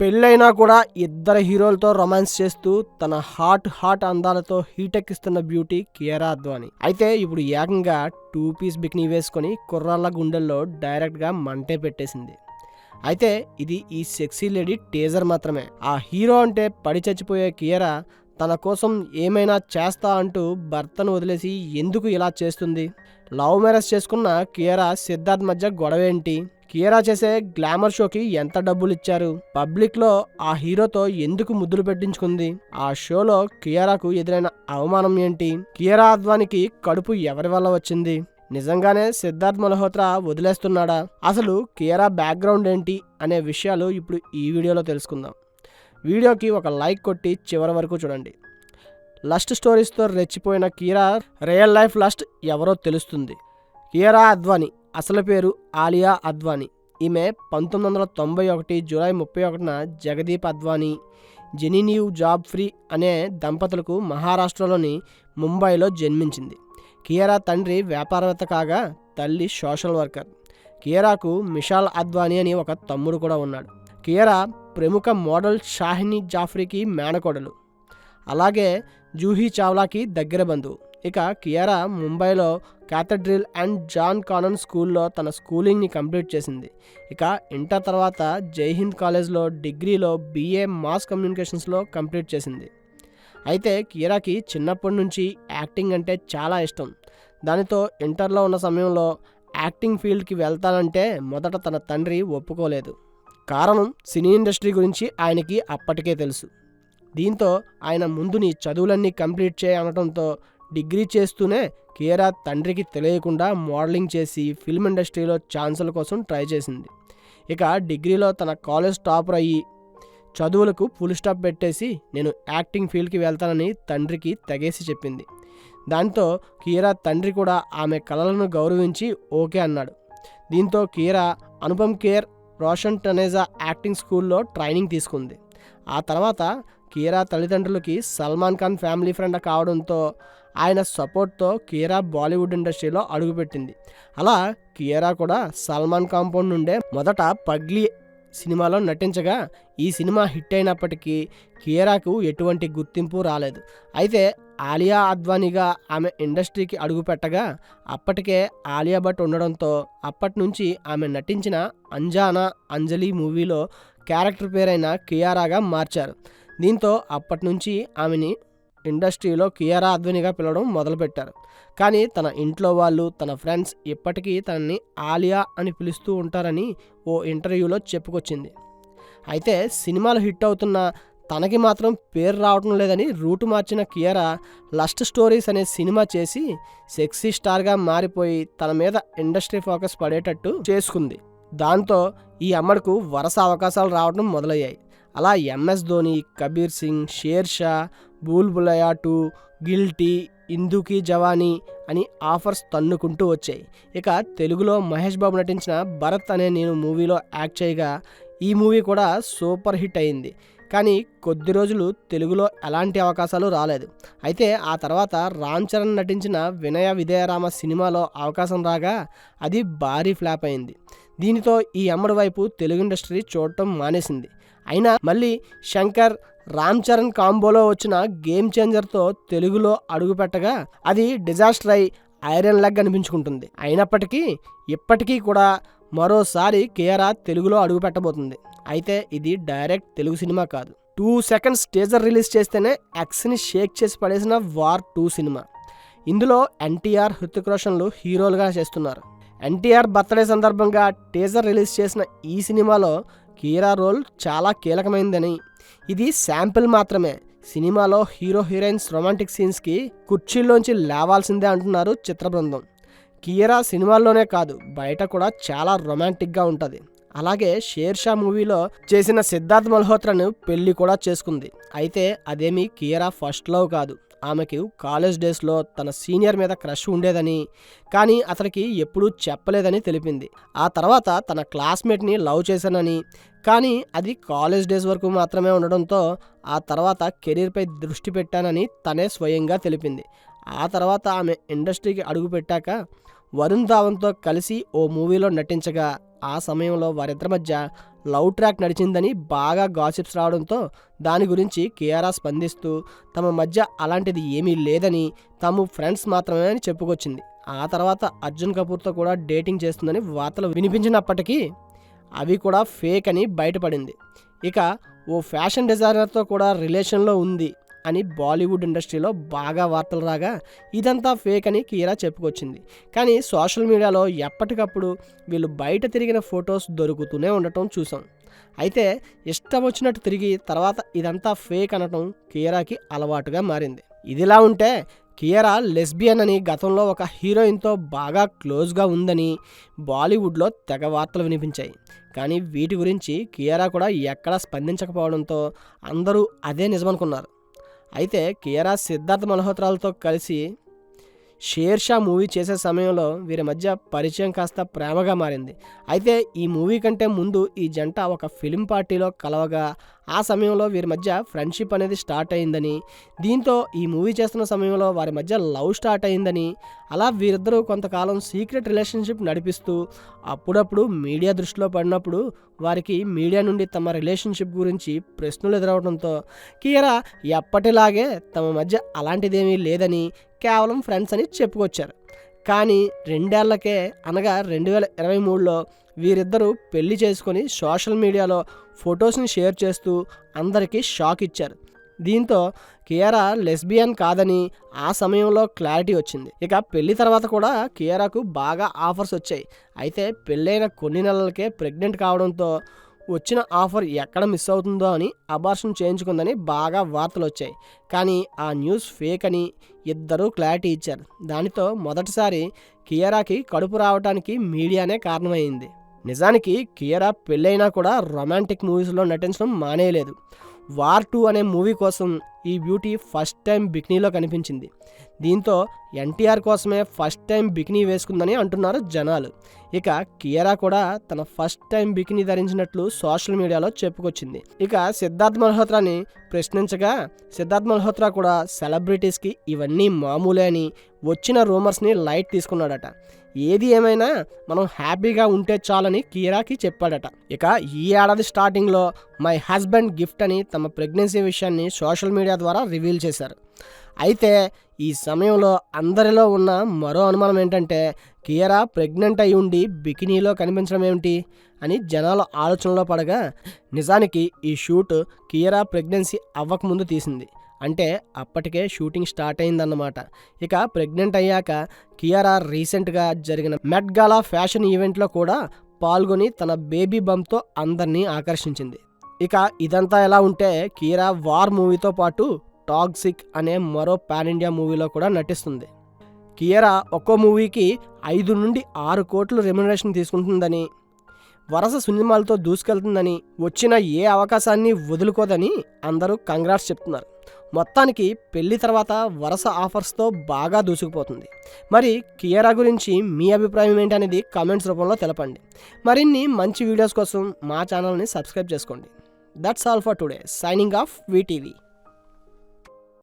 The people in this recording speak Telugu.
పెళ్ళైనా కూడా ఇద్దరు హీరోలతో రొమాన్స్ చేస్తూ తన హాట్ హాట్ అందాలతో హీటెక్కిస్తున్న బ్యూటీ కియరా అద్వాని. అయితే ఇప్పుడు ఏకంగా టూ పీస్ బిక్నీ వేసుకొని కుర్రాళ్ళ గుండెల్లో డైరెక్ట్గా మంటే పెట్టేసింది. అయితే ఇది ఈ సెక్సీ లేడీ టేజర్ మాత్రమే. ఆ హీరో అంటే పడి చచ్చిపోయే కియరా తన కోసం ఏమైనా చేస్తా అంటూ భర్తను వదిలేసి ఎందుకు ఇలా చేస్తుంది? లవ్ మ్యారేజ్ చేసుకున్న కియరా సిద్ధార్థ్ మధ్య గొడవ ఏంటి కియరా చేసే గ్లామర్ షోకి ఎంత డబ్బులు ఇచ్చారు పబ్లిక్లో ఆ హీరోతో ఎందుకు ముద్దులు పెట్టించుకుంది? ఆ షోలో కియరాకు ఎదురైన అవమానం ఏంటి? కియరా అద్వానికి కడుపు ఎవరి వల్ల వచ్చింది? నిజంగానే సిద్ధార్థ్ మల్హోత్రా వదిలేస్తున్నాడా? అసలు కియరా బ్యాక్గ్రౌండ్ ఏంటి? అనే విషయాలు ఇప్పుడు ఈ వీడియోలో తెలుసుకుందాం. వీడియోకి ఒక లైక్ కొట్టి చివరి వరకు చూడండి. లస్ట్ స్టోరీస్తో రెచ్చిపోయిన కీరా రియల్ లైఫ్ లస్ట్ ఎవరో తెలుస్తుంది. కీరా అద్వానీ. అసలు పేరు ఆలియా అద్వానీ. ఈమె పంతొమ్మిది వందల తొంభై ఒకటి జూలై ముప్పై ఒకటిన Jagdeep Advani Genevieve job free అనే దంపతులకు మహారాష్ట్రలోని ముంబైలో జన్మించింది. కియరా తండ్రి వ్యాపారవేత్త కాగా తల్లి సోషల్ వర్కర్. కియరాకు మిషాల్ అద్వానీ అని ఒక తమ్ముడు కూడా ఉన్నాడు. కియరా ప్రముఖ మోడల్ షాహిని జాఫ్రీకి మేనకోడలు. అలాగే జూహీ చావ్లాకి దగ్గర బంధువు. ఇక కియరా ముంబైలో క్యాథడ్రిల్ అండ్ జాన్ కానన్ స్కూల్లో తన స్కూలింగ్ని కంప్లీట్ చేసింది. ఇక ఇంటర్ తర్వాత జైహింద్ కాలేజ్లో డిగ్రీలో బీఏ మాస్ కమ్యూనికేషన్స్లో కంప్లీట్ చేసింది. అయితే కీరాకి చిన్నప్పటి నుంచి యాక్టింగ్ అంటే చాలా ఇష్టం. దానితో ఇంటర్లో ఉన్న సమయంలో యాక్టింగ్ ఫీల్డ్కి వెళ్తానంటే మొదట తన తండ్రి ఒప్పుకోలేదు. కారణం సినీ ఇండస్ట్రీ గురించి ఆయనకి అప్పటికే తెలుసు. దీంతో ఆయన ముందు నీ చదువులన్నీ కంప్లీట్ చేయనడంతో డిగ్రీ చేస్తూనే కియరా తండ్రికి తెలియకుండా మోడలింగ్ చేసి ఫిల్మ్ ఇండస్ట్రీలో ఛాన్సుల కోసం ట్రై చేసింది. ఇక డిగ్రీలో తన కాలేజ్ టాపర్ అయ్యి చదువులకు ఫుల్ స్టాప్ పెట్టేసి నేను యాక్టింగ్ ఫీల్డ్కి వెళ్తానని తండ్రికి తెగేసి చెప్పింది. దాంతో కీరా తండ్రి కూడా ఆమె కళలను గౌరవించి ఓకే అన్నాడు. దీంతో కీరా అనుపమ్ కేర్ రోషన్ టనేజా యాక్టింగ్ స్కూల్లో ట్రైనింగ్ తీసుకుంది. ఆ తర్వాత కీరా తల్లిదండ్రులకి సల్మాన్ ఖాన్ ఫ్యామిలీ ఫ్రెండ్ కావడంతో ఆయన సపోర్ట్తో కియరా బాలీవుడ్ ఇండస్ట్రీలో అడుగుపెట్టింది. అలా కియరా కూడా సల్మాన్ కాంపౌండ్ నుండే మొదట పగ్లీ సినిమాలో నటించగా ఈ సినిమా హిట్ అయినప్పటికీ కియరాకు ఎటువంటి గుర్తింపు రాలేదు. అయితే ఆలియా అద్వానీగా ఆమె ఇండస్ట్రీకి అడుగుపెట్టగా అప్పటికే ఆలియా భట్ ఉండడంతో అప్పటి నుంచి ఆమె నటించిన అంజానా అంజలి మూవీలో క్యారెక్టర్ పేరైన కియారాగా మార్చారు. దీంతో అప్పటి నుంచి ఆమెని ఇండస్ట్రీలో కియారా అద్వినిగా పిలవడం మొదలుపెట్టారు. కానీ తన ఇంట్లో వాళ్ళు తన ఫ్రెండ్స్ ఇప్పటికీ తనని ఆలియా అని పిలుస్తూ ఉంటారని ఓ ఇంటర్వ్యూలో చెప్పుకొచ్చింది. అయితే సినిమాలు హిట్ అవుతున్న తనకి మాత్రం పేరు రావటం లేదని రూటు మార్చిన కియరా లస్ట్ స్టోరీస్ అనే సినిమా చేసి సెక్సీ స్టార్గా మారిపోయి తన మీద ఇండస్ట్రీ ఫోకస్ పడేటట్టు చేసుకుంది. దాంతో ఈ అమ్మడుకు వరుస అవకాశాలు రావడం మొదలయ్యాయి. అలా MS Dhoni Kabir Singh Shershaah Bhool Bhulaiyaa two guilty Indoo Ki Jawani అని ఆఫర్స్ తన్నుకుంటూ వచ్చాయి. ఇక తెలుగులో మహేష్ బాబు నటించిన భరత్ అనే నేను మూవీలో యాక్ట్ చేయగా ఈ మూవీ కూడా సూపర్ హిట్ అయింది. కానీ కొద్ది రోజులు తెలుగులో ఎలాంటి అవకాశాలు రాలేదు. అయితే ఆ తర్వాత రామ్ చరణ్ నటించిన వినయ విజయరామ సినిమాలో అవకాశం రాగా అది భారీ ఫ్లాప్ అయింది. దీనితో ఈ అమ్మడి వైపు తెలుగు ఇండస్ట్రీ చూడటం మానేసింది. అయినా మళ్ళీ శంకర్ రామ్ చరణ్ కాంబోలో వచ్చిన గేమ్ చేంజర్తో తెలుగులో అడుగుపెట్టగా అది డిజాస్టర్ అయి ఐరన్ లెగ్ అనిపించుకుంటుంది. అయినప్పటికీ ఇప్పటికీ కూడా మరోసారి కేరా తెలుగులో అడుగుపెట్టబోతుంది అయితే ఇది డైరెక్ట్ తెలుగు సినిమా కాదు. టూ సెకండ్స్ టీజర్ రిలీజ్ చేస్తేనే ఎక్స్ని షేక్ చేసి పడేసిన వార్ టూ సినిమా. ఇందులో ఎన్టీఆర్ హృతిక్ రోషన్లు హీరోలుగా చేస్తున్నారు. ఎన్టీఆర్ బర్త్డే సందర్భంగా టీజర్ రిలీజ్ చేసిన ఈ సినిమాలో కీరా రోల్ చాలా కీలకమైందని. ఇది శాంపిల్ మాత్రమే. సినిమాలో హీరో హీరోయిన్స్ రొమాంటిక్ సీన్స్కి కుర్చీల్లోంచి లేవాల్సిందే అంటున్నారు చిత్ర బృందం. కీరా సినిమాల్లోనే కాదు బయట కూడా చాలా రొమాంటిక్గా ఉంటుంది. అలాగే షేర్ షా మూవీలో చేసిన సిద్ధార్థ్ మల్హోత్రాను పెళ్ళి కూడా చేసుకుంది. అయితే అదేమి కీరా ఫస్ట్ లవ్ కాదు. ఆమెకు కాలేజ్ డేస్లో తన సీనియర్ మీద క్రష్ ఉండేదని కానీ అతనికి ఎప్పుడూ చెప్పలేదని తెలిపింది. ఆ తర్వాత తన క్లాస్మేట్ని లవ్ చేశానని కానీ అది కాలేజ్ డేస్ వరకు మాత్రమే ఉండడంతో ఆ తర్వాత కెరీర్పై దృష్టి పెట్టానని తనే స్వయంగా తెలిపింది. ఆ తర్వాత ఆమె ఇండస్ట్రీకి అడుగుపెట్టాక వరుణ్ ధావన్తో కలిసి ఓ మూవీలో నటించగా ఆ సమయంలో వారిద్దరి మధ్య లవ్ ట్రాక్ నడిచిందని బాగా గాసిప్స్ రావడంతో దాని గురించి కేఆర్ఆర్ స్పందిస్తూ తమ మధ్య అలాంటిది ఏమీ లేదని తాము ఫ్రెండ్స్ మాత్రమే అని చెప్పుకొచ్చింది. ఆ తర్వాత అర్జున్ కపూర్తో కూడా డేటింగ్ చేస్తుందని వార్తలు వినిపించినప్పటికీ అవి కూడా ఫేక్ అని బయటపడింది. ఇక ఓ ఫ్యాషన్ డిజైనర్తో కూడా రిలేషన్లో ఉంది. అని బాలీవుడ్ ఇండస్ట్రీలో బాగా వార్తలు రాగా ఇదంతా ఫేక్ అని కీరా చెప్పుకొచ్చింది. కానీ సోషల్ మీడియాలో ఎప్పటికప్పుడు వీళ్ళు బయట తిరిగిన ఫొటోస్ దొరుకుతూనే ఉండటం చూసాం. అయితే ఇష్టం వచ్చినట్టు తిరిగి తర్వాత ఇదంతా ఫేక్ అనటం కీరాకి అలవాటుగా మారింది. ఇదిలా ఉంటే కియరా లెస్బియన్ అని గతంలో ఒక హీరోయిన్తో బాగా క్లోజ్గా ఉందని బాలీవుడ్లో తెగ వార్తలు వినిపించాయి. కానీ వీటి గురించి కియరా కూడా ఎక్కడా స్పందించకపోవడంతో అందరూ అదే నిజమనుకున్నారు. అయితే కియరా సిద్ధార్థ్ మల్హోత్రాలతో కలిసి షేర్షా మూవీ చేసే సమయంలో వీరి మధ్య పరిచయం కాస్త ప్రేమగా మారింది. అయితే ఈ మూవీ కంటే ముందు ఈ జంట ఒక ఫిలిం పార్టీలో కలవగా ఆ సమయంలో వీరి మధ్య ఫ్రెండ్షిప్ అనేది స్టార్ట్ అయిందని దీంతో ఈ మూవీ చేస్తున్న సమయంలో వారి మధ్య లవ్ స్టార్ట్ అయిందని అలా వీరిద్దరూ కొంతకాలం సీక్రెట్ రిలేషన్షిప్ నడిపిస్తూ అప్పుడప్పుడు మీడియా దృష్టిలో పడినప్పుడు వారికి మీడియా నుండి తమ రిలేషన్షిప్ గురించి ప్రశ్నలు ఎదురవడంతో కీరా ఎప్పటిలాగే తమ మధ్య అలాంటిదేమీ లేదని కేవలం ఫ్రెండ్స్ అని చెప్పుకొచ్చారు. కానీ రెండేళ్ళకే అనగా రెండు వేల ఇరవై మూడులో వీరిద్దరూ పెళ్ళి చేసుకొని సోషల్ మీడియాలో ఫొటోస్ని షేర్ చేస్తూ అందరికీ షాక్ ఇచ్చారు. దీంతో కియారా లెస్బియన్ కాదని ఆ సమయంలో క్లారిటీ వచ్చింది. ఇక పెళ్ళి తర్వాత కూడా కియారాకు బాగా ఆఫర్స్ వచ్చాయి. అయితే పెళ్ళైన కొన్ని నెలలకే ప్రెగ్నెంట్ కావడంతో వచ్చిన ఆఫర్ ఎక్కడ మిస్ అవుతుందో అని అబార్షన్ చేయించుకుందని బాగా వార్తలు వచ్చాయి కానీ ఆ న్యూస్ ఫేక్ అని ఇద్దరూ క్లారిటీ ఇచ్చారు. దానితో మొదటిసారి కియరాకి కడుపు రావడానికి మీడియానే కారణమైంది. నిజానికి కియరా పెళ్ళైనా కూడా రొమాంటిక్ మూవీస్లో నటించడం మానేయలేదు. వార్ టూ అనే మూవీ కోసం ఈ బ్యూటీ ఫస్ట్ టైం బిక్నీలో కనిపించింది. దీంతో ఎన్టీఆర్ కోసమే ఫస్ట్ టైం బికినీ వేసుకుందని అంటున్నారు జనాలు. ఇక కియరా కూడా తన ఫస్ట్ టైం బికినీ ధరించినట్లు సోషల్ మీడియాలో చెప్పుకొచ్చింది. ఇక సిద్ధార్థ్ మల్హోత్రాని ప్రశ్నించగా సిద్ధార్థ్ మల్హోత్రా కూడా సెలబ్రిటీస్కి ఇవన్నీ మామూలే అని వచ్చిన రూమర్స్ని లైట్ తీసుకున్నాడట. ఏది ఏమైనా మనం హ్యాపీగా ఉంటే చాలని కీరాకి చెప్పాడట. ఇక ఈ ఏడాది స్టార్టింగ్లో మై హస్బెండ్ గిఫ్ట్ అని తమ ప్రెగ్నెన్సీ విషయాన్ని సోషల్ మీడియా ద్వారా రివీల్ చేశారు. అయితే ఈ సమయంలో అందరిలో ఉన్న మరో అనుమానం ఏంటంటే కియరా ప్రెగ్నెంట్ అయి ఉండి బికినీలో కనిపించడం ఏమిటి అని జనాల ఆలోచనలో పడగా నిజానికి ఈ షూట్ కియరా ప్రెగ్నెన్సీ అవ్వకముందు తీసింది. అంటే అప్పటికే షూటింగ్ స్టార్ట్ అయిందన్నమాట. ఇక ప్రెగ్నెంట్ అయ్యాక కియారా రీసెంట్గా జరిగిన మెట్గాలా ఫ్యాషన్ ఈవెంట్లో కూడా పాల్గొని తన బేబీ బంప్తో అందరినీ ఆకర్షించింది. ఇక ఇదంతా ఎలా ఉంటే కీరా వార్ మూవీతో పాటు టాక్సిక్ అనే మరో పాన్ ఇండియా మూవీలో కూడా నటిస్తుంది. కియరా ఒక్కో మూవీకి ఐదు నుండి ఆరు కోట్లు రెమ్యునరేషన్ తీసుకుంటుందని వరుస సినిమాలతో దూసుకెళ్తుందని వచ్చిన ఏ అవకాశాన్ని వదులుకోదని అందరూ కంగ్రాట్స్ చెప్తున్నారు. మొత్తానికి పెళ్ళి తర్వాత వరుస ఆఫర్స్తో బాగా దూసుకుపోతుంది. మరి కియరా గురించి మీ అభిప్రాయం ఏంటి అనేది కామెంట్స్ రూపంలో తెలపండి. మరిన్ని మంచి వీడియోస్ కోసం మా ఛానల్ని సబ్స్క్రైబ్ చేసుకోండి. That's all for today signing off VTV